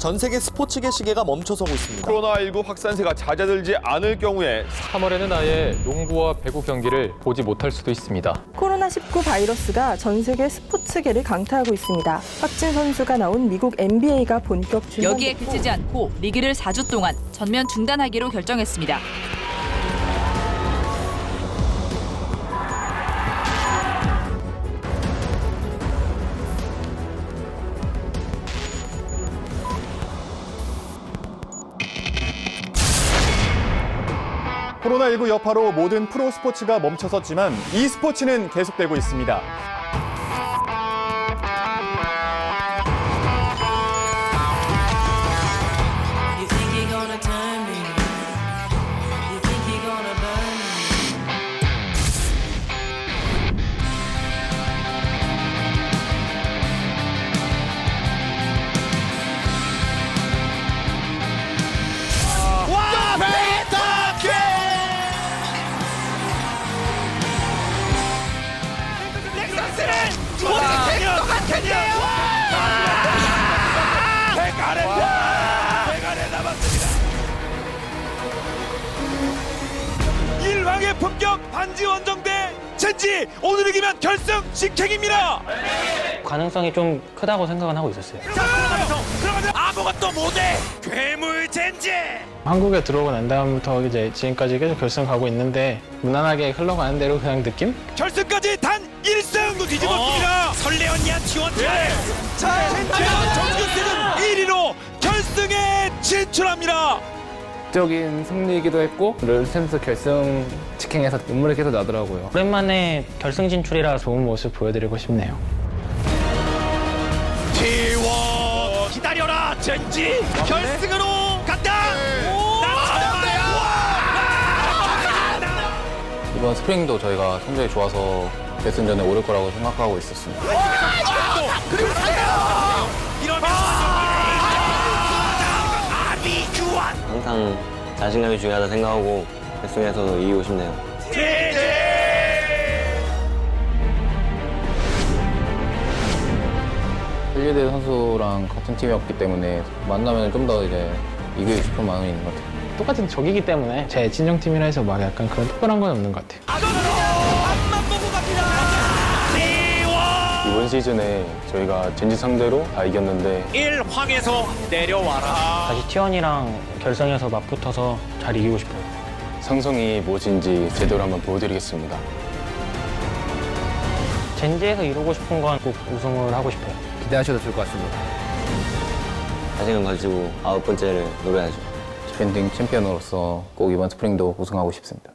전 세계 스포츠계 시계가 멈춰서고 있습니다. 코로나19 확산세가 잦아들지 않을 경우에 3월에는 아예 농구와 배구 경기를 보지 못할 수도 있습니다. 코로나19 바이러스가 전 세계 스포츠계를 강타하고 있습니다. 확진 선수가 나온 미국 NBA가 본격 중단. 여기에 그치지 않고 리그를 4주 동안 전면 중단하기로 결정했습니다. 코로나19 여파로 모든 프로 스포츠가 멈춰섰지만 이 스포츠는 계속되고 있습니다. 일왕의 품격 반지 원정대 젠지 오늘 이기면 결승 직행입니다. 가능성이 좀 크다고 생각은 하고 있었어요. 자 들어가면서 들어가면 아무것도 못해 괴물 젠지. 한국에 들어오고 난 다음부터 이제 지금까지 계속 결승 가고 있는데 무난하게 흘러가는 대로 그냥 느낌? 결승까지 단 1승도 뒤집었습니다. 설레었냐 티원티야. 자 젠지가 정규 시즌 1위로 결승에 진출합니다. 적인 승리이기도 했고 롤챔스 결승 직행에서 눈물이 계속 나더라고요. 오랜만에 결승 진출이라 좋은 모습 보여드리고 싶네요. 젠지 결승으로 간다. 이번 스프링도 저희가 성적이 좋아서 결승전에 오를 거라고 생각하고 있었습니다. 이러면 아비 규환! 항상 자신감이 중요하다 생각하고 결승에서도 이기고 싶네요. 헬리대 선수랑 같은 팀이었기 때문에 만나면 좀 더 이제 이기고 싶은 마음이 있는 것 같아요. 똑같은 적이기 때문에 제 친정팀이라 해서 막 약간 그런 특별한 건 없는 것 같아요. 앞만 보고 갑니다. T1 이번 시즌에 저희가 젠지 상대로 다 이겼는데 1황에서 내려와라. 다시 T1이랑 결승에서 맞붙어서 잘 이기고 싶어요. 상성이 무엇인지 제대로 한번 보여드리겠습니다. 젠지에서 이루고 싶은 건 꼭 우승을 하고 싶어요. 기대하셔도 좋을 것 같습니다. 자신감 가지고 아홉 번째를 노려야죠. 디펜딩 챔피언으로서 꼭 이번 스프링도 우승하고 싶습니다.